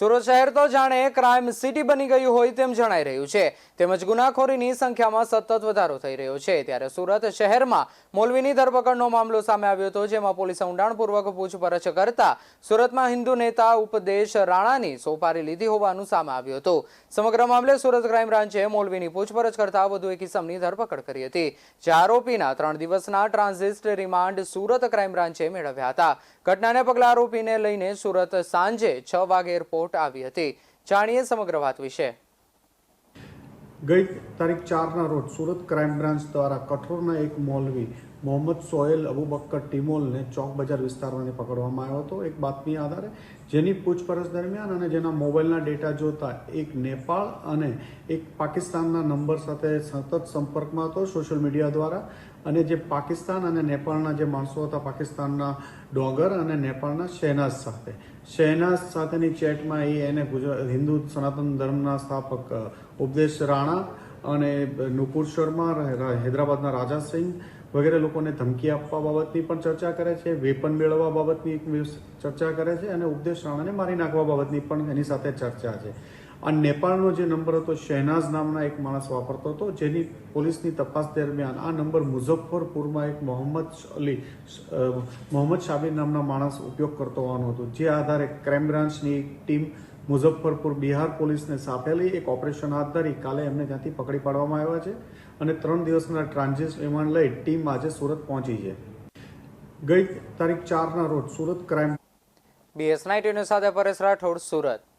સુરત શહેર તો જાણે ક્રાઇમ સિટી બની ગયું હોય તેમ જણાઈ રહ્યું છે. તેમજ ગુનાખોરીની સંખ્યામાં સતત વધારો થઈ રહ્યો છે. ત્યારે સુરત શહેરમાં મોલવીની ધરપકડનો મામલો સામે આવ્યો હતો, જેમાં પોલીસે ઊંડાણપૂર્વક પૂછપરછ કરતા સુરતમાં હિન્દુ નેતા ઉપદેશ રાણાની સોપારી લીધી હોવાનું સામે આવ્યું હતું. સમગ્ર મામલે સુરત ક્રાઇમ બ્રાન્ચે મોલવીની પૂછપરછ કરતા વધુ એક ઇસમની ધરપકડ કરી હતી, જે આરોપીના ત્રણ દિવસના ટ્રાન્ઝિસ્ટ રિમાન્ડ સુરત ક્રાઇમ બ્રાન્ચે મેળવ્યા હતા. ઘટનાને પગલે આરોપીને લઈને સુરત સાંજે છ વાગે એરપોર્ટ આવી હતી. જાણીએ સમગ્ર વાત વિશે. ગઈ તારીખ ચારના રોજ સુરત ક્રાઇમ બ્રાન્ચ દ્વારા કઠોરના એક મોલવી મોહમ્મદ સોહેલ અબુબક્કર ટિમોલને ચોક બજાર વિસ્તારમાંથી પકડવામાં આવ્યો હતો. એક બાતમી આધારે જેની પૂછપરછ દરમિયાન અને જેના મોબાઈલના ડેટા જોતા એક નેપાળ અને એક પાકિસ્તાનના નંબર સાથે સતત સંપર્કમાં હતો સોશિયલ મીડિયા દ્વારા. અને જે પાકિસ્તાન અને નેપાળના જે માણસો હતા, પાકિસ્તાનના ડોગર અને નેપાળના શહેનાઝ સાથે. શહેનાઝ સાથેની ચેટમાં એ એને ગુજરાત હિન્દુ સનાતન ધર્મના સ્થાપક ઉપદેશ રાણા અને નુપુર શર્મા હૈદરાબાદના રાજા સિંહ વગેરે લોકોને ધમકી આપવા બાબતની પણ ચર્ચા કરે છે, વેપન મેળવવા બાબતની ચર્ચા કરે છે અને ઉપદેશ રાણાને મારી નાખવા બાબતની પણ એની સાથે ચર્ચા છે. આ નેપાળનો જે નંબર હતો, શહેનાઝ નામના એક માણસ વાપરતો હતો, જેની પોલીસની તપાસ દરમિયાન આ નંબર મુઝફ્ફરપુરમાં એક મોહમ્મદ અલી મોહમ્મદ શાબીર નામના માણસ ઉપયોગ કરતો હોવાનો હતો. જે આધારે ક્રાઇમ બ્રાન્ચની એક ટીમ મુઝફ્ફરપુર બિહાર પોલીસને સાપેલી એક ઓપરેશન હાથ ધરી, કાલે એમને ત્યાંથી પકડી પાડવામાં આવ્યા છે અને ત્રણ દિવસના ટ્રાન્ઝિટ રિમાન્ડ લઈ ટીમ આજે સુરત પહોંચી છે. ગઈ તારીખ ચારના રોજ સુરત ક્રાઇમ બીએસ નાઇટ સાથે પરેશ રાઠોડ, સુરત.